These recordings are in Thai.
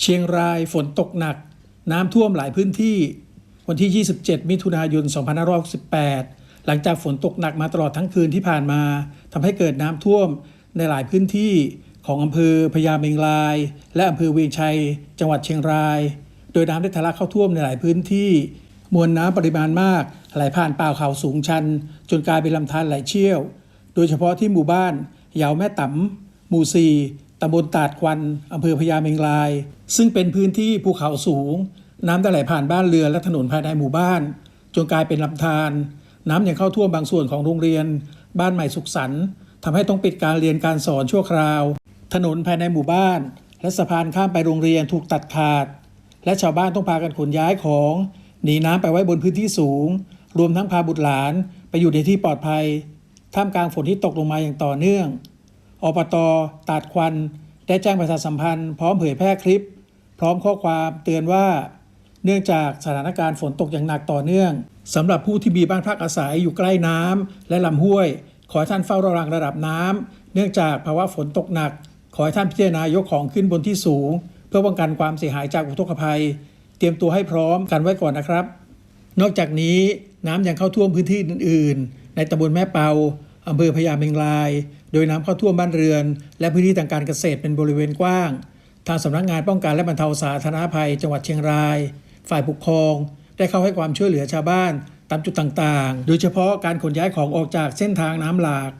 เชียงรายฝนตกหนัก น้ำท่วมหลายพื้นที่ วันที่ 27 มิถุนายน 2568 หลังจากฝนตกหนักมาตลอดทั้งคืนที่ผ่านมาทำให้เกิดน้ำท่วมในหลายพื้นที่ของอำเภอพญาเมงราย และอำเภอเวียงชัย จังหวัดเชียงราย โดยน้ำได้ทะลักเข้าท่วมในหลายพื้นที่ มวลน้ำปริมาณมากไหลผ่านป่าเขาสูงชัน จนกลายเป็นลำธารไหลเชี่ยว โดยเฉพาะที่หมู่บ้านเหยาวแม่ตำหมู่สี่ ตำบลตาดควันอำเภอพญาเมงราย ซึ่งเป็นพื้นที่ภูเขาสูง น้ำได้ไหลผ่านบ้านเรือนและถนนภายในหมู่บ้าน จนกลายเป็นลำธารน้ำยังเข้าท่วมบางส่วนของโรงเรียน บ้านใหม่สุขสันต์ทำให้ต้องปิดการเรียนการสอนชั่วคราว ถนนภายในหมู่บ้าน และสะพานข้ามไปโรงเรียนถูกตัดขาด และชาวบ้านต้องพากันขนย้ายของหนีน้ำไปไว้บนพื้นที่สูง รวมทั้งพาบุตรหลานไปอยู่ในที่ปลอดภัย ท่ามกลางฝนที่ตกลงมาอย่างต่อเนื่อง อบตตาดควัน ได้แจ้งประชาสัมพันธ์พร้อมเผยแพร่คลิป พร้อมข้อความเตือนว่า เนื่องจากสถานการณ์ฝนตกอย่างหนักต่อเนื่องสำหรับผู้ที่มีบ้านพักอาศัยอยู่ใกล้น้ำและลำห้วย ขอให้ท่านเฝ้าระวังระดับน้ำเนื่องจากภาวะฝนตกหนัก ขอให้ท่านพิจารณายกของขึ้นบนที่สูง เพื่อป้องกันความเสียหายจากอุทกภัย เตรียมตัวให้พร้อมกันไว้ก่อนนะครับ นอกจากนี้น้ำยังเข้าท่วมพื้นที่อื่น ๆ ในตำบลแม่เปา อำเภอพญาเมงราย โดยน้ำเข้าท่วมบ้านเรือน และพื้นที่ทางการเกษตรเป็นบริเวณกว้าง ทางสำนักงานป้องกันและบรรเทาสาธารณภัย จังหวัดเชียงราย ฝ่ายปกครอง ได้เข้าให้ความช่วยเหลือชาวบ้านตามจุดต่างๆ โดยเฉพาะการขนย้ายของออกจากเส้นทางน้ำหลาก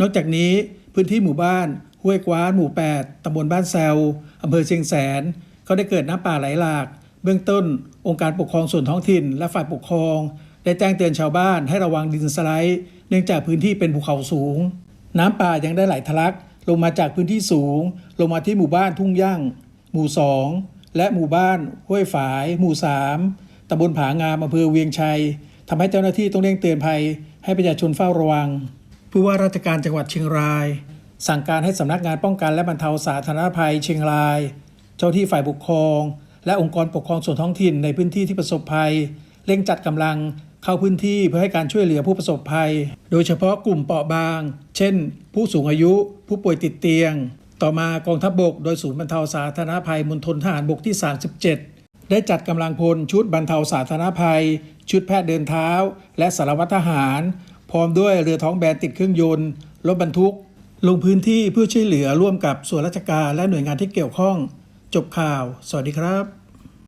นอกจากนี้พื้นที่หมู่บ้าน ห้วยกว้านหมู่ 8ตำบลบ้านแซวอำเภอเชียงแสน เขาได้เกิดน้ำป่าไหลหลาก เบื้องต้น องค์การปกครองส่วนท้องถิ่น และฝ่ายปกครอง ได้แจ้งเตือนชาวบ้านให้ระวังดินสไลด์ เนื่องจากพื้นที่เป็นภูเขาสูง น้ำป่ายังได้ไหลทะลักลงมาจากพื้นที่สูง ลงมาที่หมู่บ้านทุ่งย่างหมู่2และหมู่บ้านห้วยฝาย หมู่3ตำบลผางามอำเภอเวียงชัยทำให้เจ้าหน้าที่ต้องเร่งเตือนภัย ให้ประชาชนเฝ้าระวัง ผู้ว่าราชการจังหวัดเชียงราย สั่งการให้สำนักงานป้องกันและบรรเทาสาธารณภัยเชียงราย เจ้าที่ฝ่ายปกครอง และองค์กรปกครองส่วนท้องถิ่นในพื้นที่ที่ประสบภัย เร่งจัดกำลัง เข้าพื้นที่เพื่อให้การช่วยเหลือผู้ประสบภัย โดยเฉพาะกลุ่มเปราะบาง เช่น ผู้สูงอายุ ผู้ป่วยติดเตียง ต่อมากองทัพบบก โดยศูนย์บรรเทาสาธารณภัยมณฑลทหารบกที่ 37 ได้จัดกำลังพลชุดบรรเทาสาธารณภัย ชุดแพทย์เดินเท้า และสารวัตรทหาร พร้อมด้วยเรือท้องแบนติดเครื่องยนต์รถบรรทุก ลงพื้นที่เพื่อช่วยเหลือร่วมกับส่วนราชการและหน่วยงานที่เกี่ยวข้อง จบข่าว สวัสดีครับ